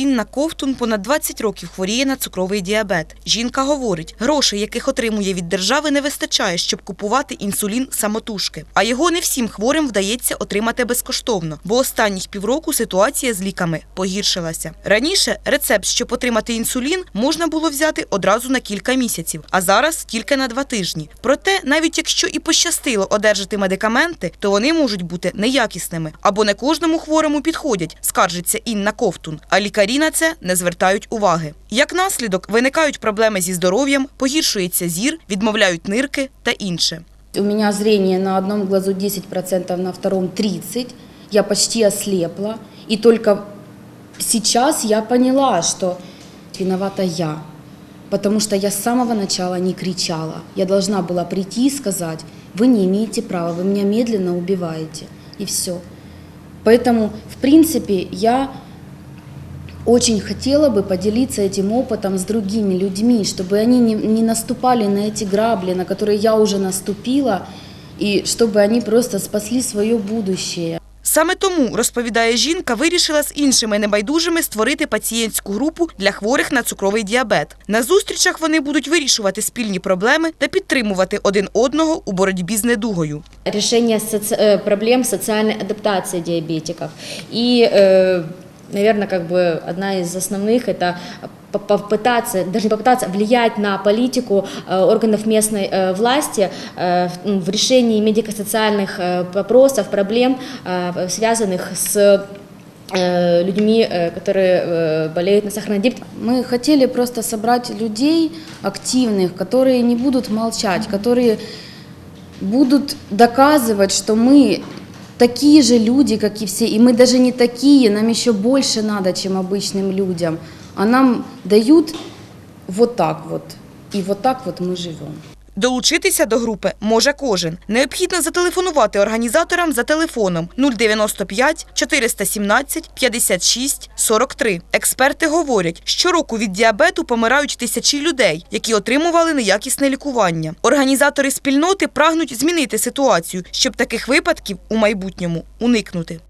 Інна Ковтун понад 20 років хворіє на цукровий діабет. Жінка говорить, грошей, яких отримує від держави, не вистачає, щоб купувати інсулін самотужки. А його не всім хворим вдається отримати безкоштовно, бо останніх півроку ситуація з ліками погіршилася. Раніше рецепт, щоб отримати інсулін, можна було взяти одразу на кілька місяців, а зараз тільки на два тижні. Проте, навіть якщо і пощастило одержати медикаменти, то вони можуть бути неякісними або не кожному хворому підходять, скаржиться Інна Ковтун. А лікарі на це не звертають уваги. Як наслідок виникають проблеми зі здоров'ям, погіршується зір, відмовляють нирки та інше. У меня зрение на одном глазу 10%, на втором 30%. Я почти ослепла. И только сейчас я поняла, что виновата я. Потому что я с самого начала не кричала. Я должна была прийти и сказать, вы не имеете права, вы меня медленно убиваете. И все. Поэтому, в принципе, я очень хотела бы поделиться этим опытом с другими людьми, чтобы они не, не наступали на эти грабли, на которые я уже наступила, и чтобы они просто спасли свое будущее. Саме тому, розповідає жінка, вирішила з іншими небайдужими створити пацієнтську групу для хворих на цукровий діабет. На зустрічах вони будуть вирішувати спільні проблеми та підтримувати один одного у боротьбі з недугою. решение соци- э, проблем социальной адаптации диабетиков. И, наверное, как бы одна из основных это по- попытаться, даже не попытаться влиять на политику э, органов местной э, власти э, в- м, в решении медико-социальных вопросов, проблем, связанных с людьми, которые болеют на сахарный диабет. Мы хотели просто собрать людей активных, которые не будут молчать, которые будут доказывать, что мы такие же люди, как и все, и мы даже не такие, нам еще больше надо, чем обычным людям, а нам дают вот так вот, и вот так вот мы живем. Долучитися до групи може кожен. Необхідно зателефонувати організаторам за телефоном 095 417 56 43. Експерти говорять, щороку від діабету помирають тисячі людей, які отримували неякісне лікування. Організатори спільноти прагнуть змінити ситуацію, щоб таких випадків у майбутньому уникнути.